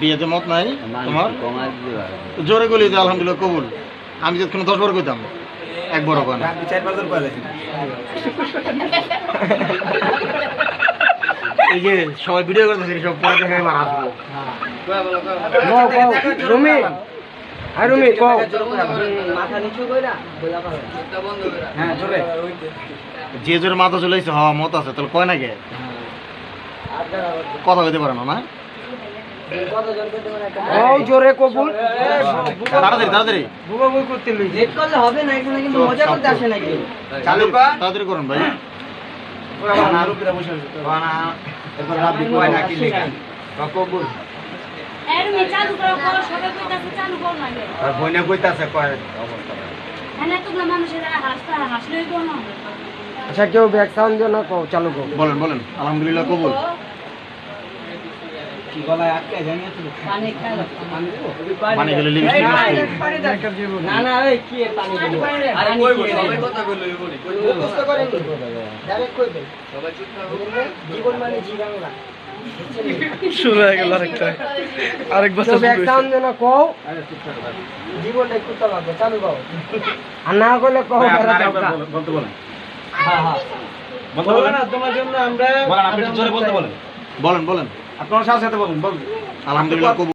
বিয়েতে মত নাই তোমার? জোরে গলি যে আলহামদুলিল্লাহ কবুল। আমি যখন দশ বার কইতাম এক বড় কানা এই যে সবাই ভিডিও করতেছে সব পরে দেখে এবার আসব। কও কও রুমি। আর রুমি কও। মাথা নিচু কইরা হ্যাঁ জোরে। যে জোরে মাথা চলেছে হওয়া মত আছে তাহলে কয় নাকি কথা কইতে পারে না না জোরে কবুল। তাড়াতাড়ি তাড়াতাড়ি। বুবা বই করতে লই লেট করলে হবে না এখানে কিন্তু মজা করতে আসে নাকি? চালু তাড়াতাড়ি করুন ভাই। এরমি চালু করো করো সবাই কইতাছে চালু করো না গে। বইনা কইতাছে কয়? এনে তোমরা মানুষের হাসতে হাসলেই করো না। আচ্ছা কেউ ব্যাক সাউন্ড দিও না কও চালু কও। বলেন বলেন আলহামদুলিল্লাহ কবুল। পানি খাইলো মানে গেলে লিপস্টিক নষ্ট হয়ে যাবে। না না ওই কি পানি দিব? আরে কই বল সবাই কথা কইলো বলি মুখস্থ করেন। ডাইরেক্ট কইবেন জীবন মানে জীবাংলা শুরু হয়ে গেল আরেকটা। আরেক বছর ব্যাক সাউন্ড দিও কও। করতে লাগবে চালু করো আর না করলে কও বলতে বলেন। বলেন। আপনি একটু জোরে বলতে বলেন। বলেন বলেন। আপনার সাথে সাথে বলুন বলুন। আলহামদুলিল্লাহ